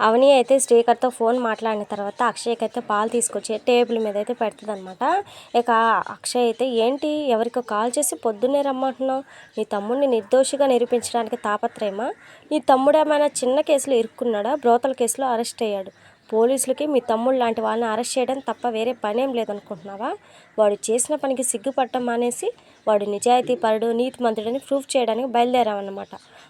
అవని అయితే శ్రీకర్తో ఫోన్ మాట్లాడిన తర్వాత అక్షయ్కి అయితే పాలు తీసుకొచ్చి టేబుల్ మీద అయితే పెడుతుందనమాట ఇక అక్షయ్ అయితే ఏంటి? ఎవరికో కాల్ చేసి పొద్దున్నే రమ్మంటున్నావు? నీ తమ్ముడిని నిర్దోషిగా నిరూపించడానికి తాపత్రయమా? నీ తమ్ముడు ఏమైనా చిన్న కేసులో ఇరుక్కున్నాడా? బ్రోతల కేసులో అరెస్ట్ అయ్యాడు. పోలీసులకి మీ తమ్ముడు లాంటి వాళ్ళని అరెస్ట్ చేయడం తప్ప వేరే పనేం లేదనుకుంటున్నావా? వాడు చేసిన పనికి సిగ్గుపడటం మానేసి వాడు నిజాయితీ పరుడు నీతిమంతుడని ప్రూఫ్ చేయడానికి బయలుదేరామన్నమాట.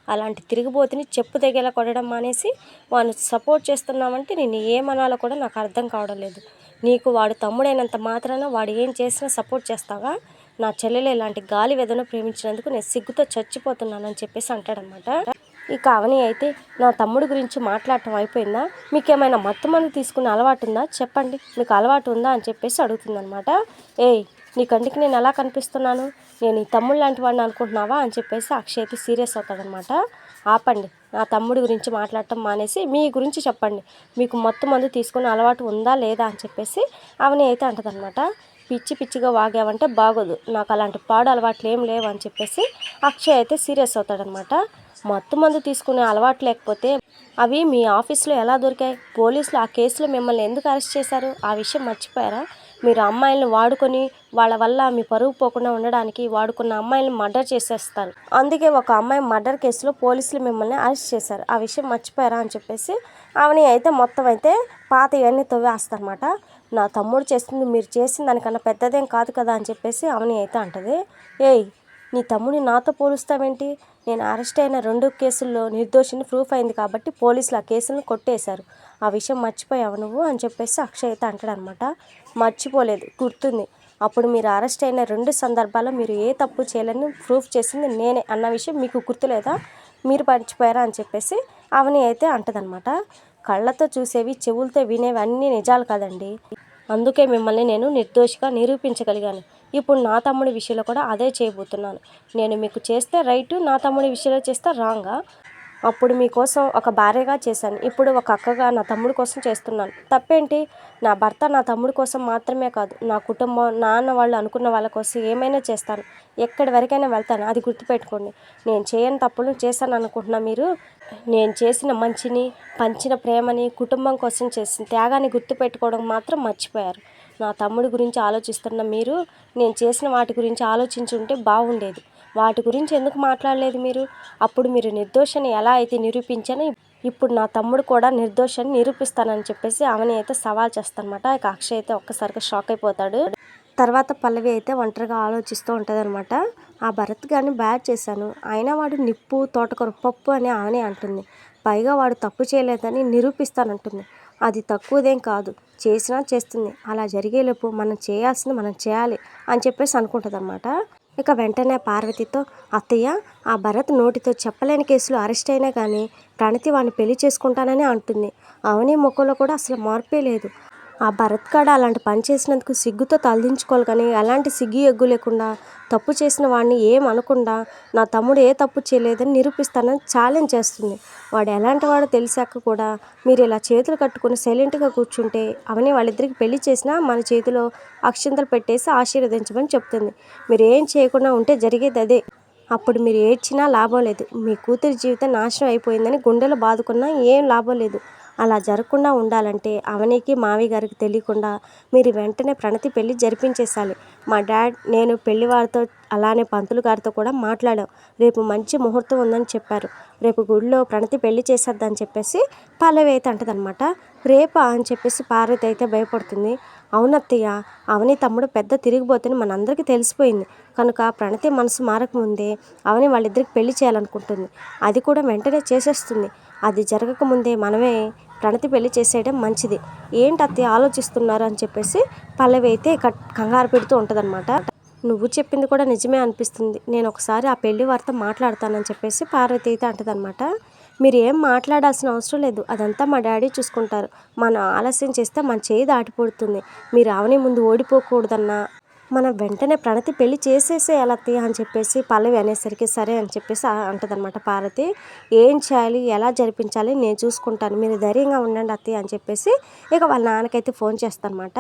అలాంటి తిరిగిపోతుని చెప్పు తెగేలా కొట్టడం మానేసి వాడిని సపోర్ట్ చేస్తున్నామంటే నేను ఏమనాలో కూడా నాకు అర్థం కావడం లేదు. నీకు వాడు తమ్ముడైనంత మాత్రాన వాడు ఏం చేసినా సపోర్ట్ చేస్తావా? నా చెల్లెలు ఇలాంటి గాలి వెదను ప్రేమించినందుకు నేను సిగ్గుతో చచ్చిపోతున్నానని చెప్పేసి అంటాడనమాట ఇక అవని అయితే నా తమ్ముడి గురించి మాట్లాడటం అయిపోయిందా? మీకు ఏమైనా మత్తు మంది తీసుకునే అలవాటు ఉందా చెప్పండి. మీకు అలవాటు ఉందా? అని చెప్పేసి అడుగుతుందనమాట ఏయ్ నీ కంటికి నేను ఎలా కనిపిస్తున్నాను? నేను ఈ తమ్ముడు లాంటి వాడిని అనుకుంటున్నావా? అని చెప్పేసి అక్షయ్ అయితే సీరియస్ అవుతాడనమాట. ఆపండి. నా తమ్ముడి గురించి మాట్లాడటం మానేసి మీ గురించి చెప్పండి. మీకు మొత్తం మందు తీసుకునే అలవాటు ఉందా లేదా అని చెప్పేసి అవని అయితే అంటదనమాట. పిచ్చి పిచ్చిగా వాగావంటే బాగోదు. నాకు అలాంటి పాడు అలవాట్లు ఏం లేవు అని చెప్పేసి అక్షయ్ అయితే సీరియస్ అవుతాడనమాట. మత్తు మందు తీసుకునే అలవాటు లేకపోతే అవి మీ ఆఫీస్లో ఎలా దొరికాయి? పోలీసులు ఆ కేసులో మిమ్మల్ని ఎందుకు అరెస్ట్ చేశారు? ఆ విషయం మర్చిపోయారా? మీరు అమ్మాయిలను వాడుకొని వాళ్ళ వల్ల మీ పరువు పోకుండా ఉండడానికి వాడుకున్న అమ్మాయిలను మర్డర్ చేసేస్తారు. అందుకే ఒక అమ్మాయి మర్డర్ కేసులో పోలీసులు మిమ్మల్ని అరెస్ట్ చేశారు. ఆ విషయం మర్చిపోయారా అని చెప్పేసి ఆమె అయితే మొత్తం అయితే పాత ఇవన్నీ తవ్వేస్తారనమాట నా తమ్ముడు చేస్తుంది మీరు చేసిన దానికన్నా పెద్దదేం కాదు కదా అని చెప్పేసి అవని అయితే అంటది. ఏయ్ నీ తమ్ముడిని నాతో పోలుస్తావేంటి? నేను అరెస్ట్ అయిన రెండు కేసుల్లో నిర్దోషిని ప్రూఫ్ అయింది కాబట్టి పోలీసులు ఆ కేసులను కొట్టేశారు. ఆ విషయం మర్చిపోయావు నువ్వు అని చెప్పేసి అక్షయ్ అయితే అంటాడనమాట. మర్చిపోలేదు గుర్తుంది. అప్పుడు మీరు అరెస్ట్ అయిన రెండు సందర్భాల్లో మీరు ఏ తప్పు చేయలేని ప్రూఫ్ చేసింది నేనే అన్న విషయం మీకు గుర్తులేదా? మీరు మర్చిపోయారా అని చెప్పేసి అవని అయితే అంటదనమాట. కళ్ళతో చూసేవి చెవులతో వినేవి అన్నీ నిజాలు కాదండి. అందుకే మిమ్మల్ని నేను నిర్దోషిగా నిరూపించగలిగాను. ఇప్పుడు నా తమ్ముడి విషయంలో కూడా అదే చేయబోతున్నాను. నేను మీకు చేస్తే రైట్ నా తమ్ముడి విషయంలో చేస్తే రాంగా. అప్పుడు మీకోసం ఒక భార్యగా చేశాను. ఇప్పుడు ఒక అక్కగా నా తమ్ముడి కోసం చేస్తున్నాను. తప్పేంటి? నా భర్త నా తమ్ముడి కోసం మాత్రమే కాదు నా కుటుంబం నాన్న వాళ్ళు అనుకున్న వాళ్ళ కోసం ఏమైనా చేస్తాను. ఎక్కడి వరకైనా వెళ్తాను. అది గుర్తుపెట్టుకోండి. నేను చేయని తప్పులు చేశాను అనుకుంటున్నా మీరు. నేను చేసిన మంచిని పంచిన ప్రేమని కుటుంబం కోసం చేసిన త్యాగాన్ని గుర్తుపెట్టుకోవడం మాత్రం మర్చిపోయారు. నా తమ్ముడి గురించి ఆలోచిస్తున్న మీరు నేను చేసిన వాటి గురించి ఆలోచించుంటే బాగుండేది. వాటి గురించి ఎందుకు మాట్లాడలేదు మీరు? అప్పుడు మీరు నిర్దోషిని ఎలా అయితే నిరూపించని ఇప్పుడు నా తమ్ముడు కూడా నిర్దోషాన్ని నిరూపిస్తానని చెప్పేసి అవని అయితే సవాల్ చేస్తానమాట. ఇక అక్షయ్ అయితే ఒక్కసారిగా షాక్ అయిపోతాడు. తర్వాత పల్లవి అయితే ఒంటరిగా ఆలోచిస్తూ ఉంటుందన్నమాట. ఆ భరత్ గారిని బ్యాడ్ చేశాను. అయినా వాడు నిప్పు తోటకూర పప్పు అని ఆమె అంటుంది. పైగా వాడు తప్పు చేయలేదని నిరూపిస్తానంటుంది. అది తక్కువదేం కాదు. చేసినా చేస్తుంది. అలా జరిగేలోపు మనం చేయాల్సింది మనం చేయాలి అని చెప్పేసి అనుకుంటుంది అనమాట ఇక వెంటనే పార్వతితో అత్తయ్య ఆ భరత్ నోటితో చెప్పలేని కేసులో అరెస్ట్ అయినా కానీ ప్రణతి వాడిని పెళ్ళి చేసుకుంటానని అంటుంది. అవని ముఖంలో కూడా అసలు మార్పే లేదు. ఆ భరత్ కాడ అలాంటి పని చేసినందుకు సిగ్గుతో తలదించుకోవాలి కానీ ఎలాంటి సిగ్గు ఎగ్గు లేకుండా తప్పు చేసిన వాడిని ఏం అనకుండా నా తమ్ముడు ఏ తప్పు చేయలేదని నిరూపిస్తానని ఛాలెంజ్ చేస్తుంది. వాడు ఎలాంటి వాడో తెలిసాక కూడా మీరు ఇలా చేతులు కట్టుకుని సైలెంట్గా కూర్చుంటే అవని వాళ్ళిద్దరికి పెళ్ళి చేసినా మన చేతిలో అక్షంతలు పెట్టేసి ఆశీర్వదించమని చెప్తుంది. మీరు ఏం చేయకుండా ఉంటే జరిగేది అదే. అప్పుడు మీరు ఏడ్చినా లాభం లేదు. మీ కూతురి జీవితం నాశనం అయిపోయిందని గుండెలో బాదుకున్నా ఏం లాభం లేదు. అలా జరగకుండా ఉండాలంటే అవనికి మావి గారికి తెలియకుండా మీరు వెంటనే ప్రణతి పెళ్ళి జరిపించేసాలి మా డాడ్ నేను పెళ్ళి వారితో అలానే పంతులు గారితో కూడా మాట్లాడాం. రేపు మంచి ముహూర్తం ఉందని చెప్పారు. రేపు గుడిలో ప్రణతి పెళ్ళి చేసేద్దని చెప్పేసి పల్లవి అయితే అంటదనమాట రేపా అని చెప్పేసి పార్వతి అయితే భయపడుతుంది. అవునత్తయ్య అవని తమ్ముడు పెద్ద తిరిగిపోతుంది మనందరికీ తెలిసిపోయింది. కనుక ప్రణతి మనసు మారకముందే అవని వాళ్ళిద్దరికి పెళ్ళి చేయాలనుకుంటుంది. అది కూడా వెంటనే చేసేస్తుంది. అది జరగకముందే మనమే ప్రణతి పెళ్ళి చేసేయడం మంచిది. ఏంటి అత్తయ్య ఆలోచిస్తున్నారు అని చెప్పేసి పల్లవి అయితే కట్ కంగారు పెడుతూ ఉంటుందన్నమాట. నువ్వు చెప్పింది కూడా నిజమే అనిపిస్తుంది. నేను ఒకసారి ఆ పెళ్ళి వారితో మాట్లాడతానని చెప్పేసి పార్వతి అయితే అంటదనమాట మీరు ఏం మాట్లాడాల్సిన అవసరం లేదు. అదంతా మా డాడీ చూసుకుంటారు. మనం ఆలస్యం చేస్తే మన చేయి దాటిపోతుంది మీరు అవని ముందు ఓడిపోకూడదన్నా? మనం వెంటనే ప్రణతి పెళ్ళి చేసేసేయాలి అని చెప్పేసి పల్లవి అనేసరికి సరే అని చెప్పేసి అంటదనమాట పార్వతి. ఏం చేయాలి? ఎలా జరిపించాలి? నేను చూసుకుంటాను. మీరు ధైర్యంగా ఉండండి అత్తయ్య అని చెప్పేసి ఇక వాళ్ళ నాన్నకైతే ఫోన్ చేస్తానమాట.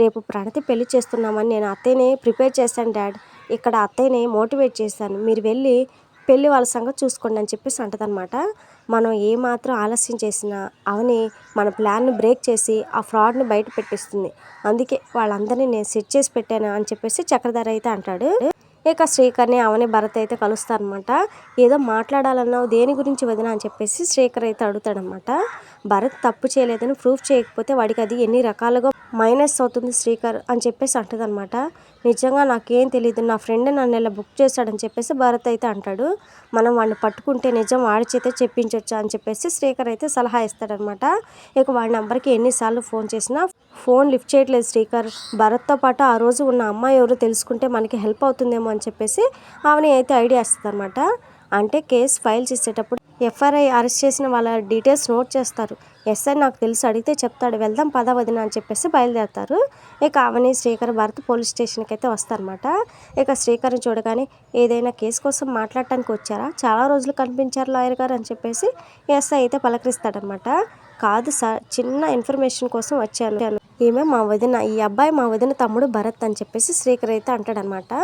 రేపు ప్రణతి పెళ్ళి చేస్తున్నామని నేను అత్తయ్యని ప్రిపేర్ చేశాను డాడ్. ఇక్కడ అత్తయ్యని మోటివేట్ చేశాను. మీరు వెళ్ళి పెళ్ళి వాళ్ళ సంగతి చూసుకోండి అని చెప్పేసి అంటదనమాట మనం ఏమాత్రం ఆలస్యం చేసినా అవని మన ప్లాన్ను బ్రేక్ చేసి ఆ ఫ్రాడ్ని బయట పెట్టిస్తుంది. అందుకే వాళ్ళందరినీ నేను సెట్ చేసి పెట్టాను అని చెప్పేసి చక్రధర అయితే అంటాడు. ఇక శ్రీకర్ని అవని భరత్ అయితే కలుస్తారనమాట ఏదో మాట్లాడాలన్నావు దేని గురించి వదినా అని చెప్పేసి శ్రీకర్ అయితే అడుగుతాడనమాట భరత్ తప్పు చేయలేదని ప్రూఫ్ చేయకపోతే వాడికి అది ఎన్ని రకాలుగా మైనస్ అవుతుంది శ్రీకర్ అని చెప్పేసి అంటదనమాట నిజంగా నాకేం తెలియదు నా ఫ్రెండ్ నన్ను ఇలా బుక్ చేశాడని చెప్పేసి భరత్ అయితే అంటాడు. మనం వాడిని పట్టుకుంటే నిజం వాడి చేతే చెప్పించొచ్చా అని చెప్పేసి శ్రీకర్ అయితే సలహా ఇస్తాడనమాట ఇక వాడి నెంబర్కి ఎన్నిసార్లు ఫోన్ చేసినా ఫోన్ లిఫ్ట్ చేయట్లేదు శ్రీకర్. భరత్తో పాటు ఆ రోజు ఉన్న అమ్మాయి ఎవరో తెలుసుకుంటే మనకి హెల్ప్ అవుతుందేమో అని చెప్పేసి ఆమెని అయితే ఐడియా ఇస్తుంది అనమాట అంటే కేసు ఫైల్ చేసేటప్పుడు ఎఫ్ఐఆర్ అరెస్ట్ చేసిన వాళ్ళ డీటెయిల్స్ నోట్ చేస్తారు. ఎస్ఐ నాకు తెలిసి అడిగితే చెప్తాడు. వెళ్దాం పద వదిన అని చెప్పేసి బయలుదేరతారు. ఇక అవని శ్రీకర్ భరత్ పోలీస్ స్టేషన్కి అయితే వస్తారనమాట ఇక శ్రీకర్ని చూడగానే ఏదైనా కేసు కోసం మాట్లాడటానికి వచ్చారా? చాలా రోజులు కనిపించారు లాయర్ గారు అని చెప్పేసి ఎస్ఐ అయితే పలకరిస్తాడనమాట కాదు సార్ చిన్న ఇన్ఫర్మేషన్ కోసం వచ్చాను. ఈమె మా వదిన ఈ అబ్బాయి మా వదిన తమ్ముడు భరత్ అని చెప్పేసి శ్రీకర్ అయితే అంటాడనమాట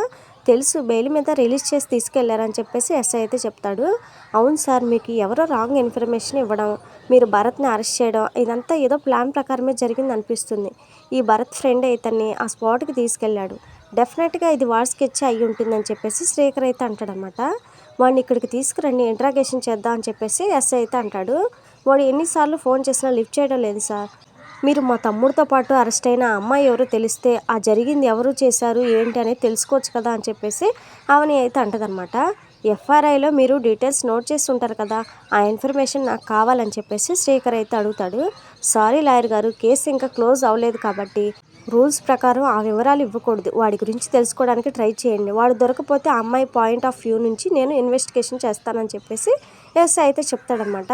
తెలుసు బెయిల్ మీద రిలీజ్ చేసి తీసుకెళ్ళారని చెప్పేసి ఎస్ఐ అయితే చెప్తాడు. అవును సార్ మీకు ఎవరో రాంగ్ ఇన్ఫర్మేషన్ ఇవ్వడం మీరు భరత్ని అరెస్ట్ చేయడం ఇదంతా ఏదో ప్లాన్ ప్రకారమే జరిగింది అనిపిస్తుంది ఈ భరత్ ఫ్రెండ్ ఇతన్ని ఆ స్పాట్కి తీసుకెళ్ళాడు డెఫినెట్గా ఇది వార్ స్కెచ్ అయి ఉంటుందని చెప్పేసి శ్రీకర్ అయితే అంటాడనమాట. వాడిని ఇక్కడికి తీసుకురండి ఇంట్రాగేషన్ చేద్దాం అని చెప్పేసి ఎస్ఐ అయితే అంటాడు. వాడు ఎన్నిసార్లు ఫోన్ చేసినా లిఫ్ట్ చేయడం లేదు సార్. మీరు మా తమ్ముడితో పాటు అరెస్ట్ అయిన అమ్మాయి ఎవరో తెలిస్తే ఆ జరిగింది ఎవరు చేశారు ఏంటి అనేది తెలుసుకోవచ్చు కదా అని చెప్పేసి అవని అయితే అంటదనమాట ఎఫ్ఆర్ఐలో మీరు డీటెయిల్స్ నోట్ చేసి ఉంటారు కదా ఆ ఇన్ఫర్మేషన్ నాకు కావాలని చెప్పేసి శ్రీకర్ అయితే అడుగుతాడు. సారీ లాయర్ గారు కేసు ఇంకా క్లోజ్ అవ్వలేదు కాబట్టి రూల్స్ ప్రకారం ఆ వివరాలు ఇవ్వకూడదు. వాడి గురించి తెలుసుకోవడానికి ట్రై చేయండి. వాడు దొరకపోతే ఆ అమ్మాయి పాయింట్ ఆఫ్ వ్యూ నుంచి నేను ఇన్వెస్టిగేషన్ చేస్తానని చెప్పేసి ఎస్ అయితే చెప్తాడనమాట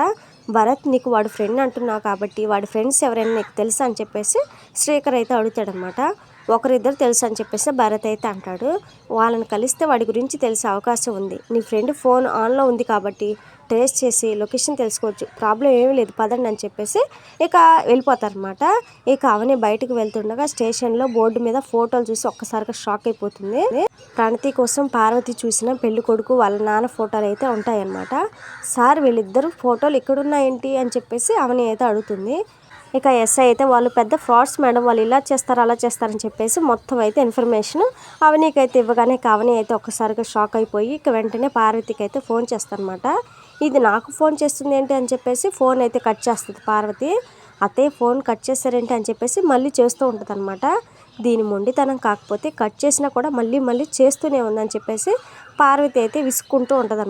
భరత్ నీకు వాడు ఫ్రెండ్ అంటున్నావు కాబట్టి వాడి ఫ్రెండ్స్ ఎవరైనా నీకు తెలుసా అని చెప్పేసి శ్రీకర్ అయితే అడుగుతాడనమాట ఒకరిద్దరు తెలుసు అని చెప్పేసి భరత్ అయితే అంటాడు. వాళ్ళని కలిస్తే వాడి గురించి తెలిసే అవకాశం ఉంది. నీ ఫ్రెండ్ ఫోన్ ఆన్లో ఉంది కాబట్టి ట్రేస్ చేసి లొకేషన్ తెలుసుకోవచ్చు. ప్రాబ్లం ఏమీ లేదు. పదండి అని చెప్పేసి ఇక వెళ్ళిపోతారనమాట ఇక అవని బయటకు వెళ్తుండగా స్టేషన్లో బోర్డు మీద ఫోటోలు చూసి ఒక్కసారిగా షాక్ అయిపోతుంది. ప్రణతి కోసం పార్వతి చూసిన పెళ్ళి కొడుకు వాళ్ళ నాన్న ఫోటోలు అయితే ఉంటాయన్నమాట. సార్ వీళ్ళిద్దరు ఫోటోలు ఇక్కడున్నాయేంటి? అని చెప్పేసి అవని అయితే అడుగుతుంది. ఇక ఎస్ఐ అయితే వాళ్ళు పెద్ద ఫ్రాడ్స్ మేడం. వాళ్ళు ఇలా చేస్తారు అలా చేస్తారని చెప్పేసి మొత్తం అయితే ఇన్ఫర్మేషన్ అవనీకి అయితే ఇవ్వగానే ఇక అవని అయితే ఒక్కసారిగా షాక్ అయిపోయి ఇక వెంటనే పార్వతికి అయితే ఫోన్ చేస్తారనమాట ఇది నాకు ఫోన్ చేస్తుంది ఏంటి అని చెప్పేసి ఫోన్ అయితే కట్ చేస్తుంది పార్వతి. అతే ఫోన్ కట్ చేస్తారేంటి అని చెప్పేసి మళ్ళీ చేస్తూ ఉంటుంది అనమాట దీని మొండితనం కాకపోతే కట్ చేసినా కూడా మళ్ళీ మళ్ళీ చేస్తూనే ఉందని చెప్పేసి పార్వతి అయితే విసుక్కుంటూ ఉంటుంది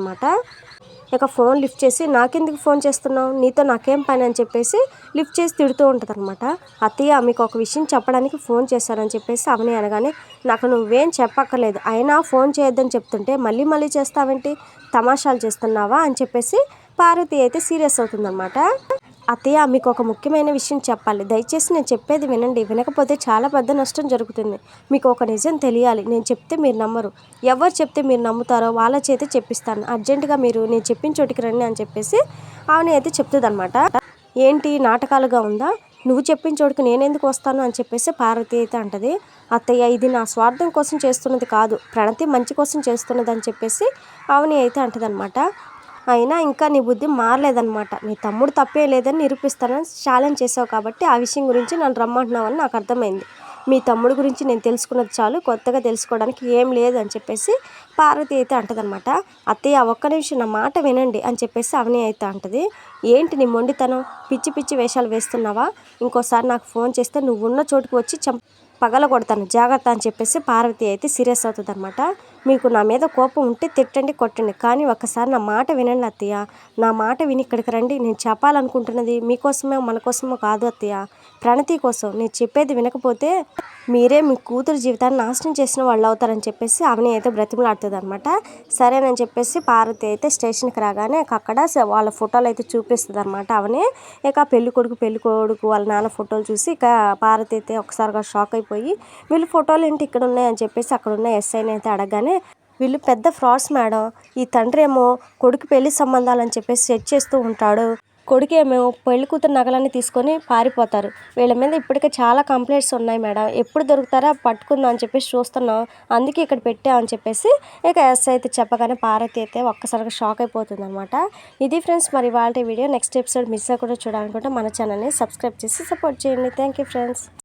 ఇక ఫోన్ లిఫ్ట్ చేసి నాకెందుకు ఫోన్ చేస్తున్నావు? నీతో నాకేం పని? అని చెప్పేసి లిఫ్ట్ చేసి తిడుతూ ఉంటుంది అనమాట అత్తయ్య మీకు ఒక విషయం చెప్పడానికి ఫోన్ చేశారని చెప్పేసి అవని అనగానే నాకు నువ్వేం చెప్పక్కర్లేదు. అయినా ఫోన్ చేయొద్దని చెప్తుంటే మళ్ళీ మళ్ళీ చేస్తావేంటి? తమాషాలు చేస్తున్నావా? అని చెప్పేసి పార్వతి అయితే సీరియస్ అవుతుందన్నమాట. అత్తయ్య మీకు ఒక ముఖ్యమైన విషయం చెప్పాలి. దయచేసి నేను చెప్పేది వినండి. వినకపోతే చాలా పెద్ద నష్టం జరుగుతుంది. మీకు ఒక నిజం తెలియాలి. నేను చెప్తే మీరు నమ్మరు. ఎవరు చెప్తే మీరు నమ్ముతారో వాళ్ళ చేతే చెప్పిస్తాను. అర్జెంటుగా మీరు నేను చెప్పిన చోటికి రండి అని చెప్పేసి ఆమె అయితే చెప్తుందనమాట ఏంటి? నాటకాలుగా ఉందా? నువ్వు చెప్పిన చోటుకు నేనెందుకు వస్తాను అని చెప్పేసి పార్వతి అయితే అంటది. అత్తయ్య ఇది నా స్వార్థం కోసం చేస్తున్నది కాదు. ప్రణతి మంచి కోసం చేస్తున్నది అని చెప్పేసి అవని అయితే అంటదనమాట అయినా ఇంకా నీ బుద్ధి మారలేదనమాట నీ తమ్ముడు తప్పే లేదని నిరూపిస్తానని ఛాలెంజ్ చేసావు కాబట్టి ఆ విషయం గురించి నన్ను రమ్మంటున్నావని నాకు అర్థమైంది. మీ తమ్ముడు గురించి నేను తెలుసుకున్నది చాలు కొత్తగా తెలుసుకోవడానికి ఏం లేదు అని చెప్పేసి పార్వతి అయితే అంటదనమాట అత్తయ్య ఒక్క నిమిషం నా మాట వినండి అని చెప్పేసి అవని అయితే అంటది. ఏంటి నీ మొండితనం? పిచ్చి పిచ్చి వేషాలు వేస్తున్నావా? ఇంకోసారి నాకు ఫోన్ చేస్తే నువ్వు ఉన్న చోటుకు వచ్చి చంప పగల కొడతాను జాగ్రత్త అని చెప్పేసి పార్వతి అయితే సీరియస్ అవుతుంది అనమాట మీకు నా మీద కోపం ఉంటే తిట్టండి కొట్టండి. కానీ ఒక్కసారి నా మాట వినండి అత్తయ్య. నా మాట విని ఇక్కడికి రండి. నేను చెప్పాలనుకుంటున్నది మీకోసమే మన కోసమో కాదు అత్తయ్య. ప్రణతి కోసం నేను చెప్పేది వినకపోతే మీరే మీ కూతురు జీవితాన్ని నాశనం చేసిన వాళ్ళు అవుతారని చెప్పేసి అవని అయితే బ్రతిమలాడుతుంది అనమాట సరేనని చెప్పేసి పార్వతి అయితే స్టేషన్కి రాగానే అక్కడ వాళ్ళ ఫోటోలు అయితే చూపిస్తుంది అనమాట అవని. ఇక పెళ్ళి కొడుకు పెళ్ళి కొడుకు వాళ్ళ నాన్న ఫోటోలు చూసి ఇక పార్వతి అయితే ఒకసారిగా షాక్ అయిపోయి వీళ్ళు ఫోటోలు ఏంటి ఇక్కడ ఉన్నాయని చెప్పేసి అక్కడ ఉన్న ఎస్ఐని అయితే అడగగానే వీళ్ళు పెద్ద ఫ్రాడ్స్ మేడం. ఈ తండ్రి ఏమో కొడుకు పెళ్ళి సంబంధాలని చెప్పేసి సెట్ చేస్తూ ఉంటాడు. కొడుకేమో పెళ్ళి కూతురు నగలన్నీ తీసుకొని పారిపోతారు. వీళ్ళ మీద ఇప్పటికే చాలా కంప్లైంట్స్ ఉన్నాయి మేడం. ఎప్పుడు దొరుకుతారా? పట్టుకుందాం అని చెప్పేసి చూస్తున్నాం. అందుకే ఇక్కడ పెట్టామని చెప్పేసి ఇక ఎస్ అయితే చెప్పగానే పార్వతి అయితే ఒక్కసారిగా షాక్ అయిపోతుంది అనమాట ఇది ఫ్రెండ్స్ మరి వాళ్ళ వీడియో. నెక్స్ట్ ఎపిసోడ్ మిస్ అవ్వకుండా చూడాలనుకుంటే మన ఛానల్ని సబ్స్క్రైబ్ చేసి సపోర్ట్ చేయండి. Thank you friends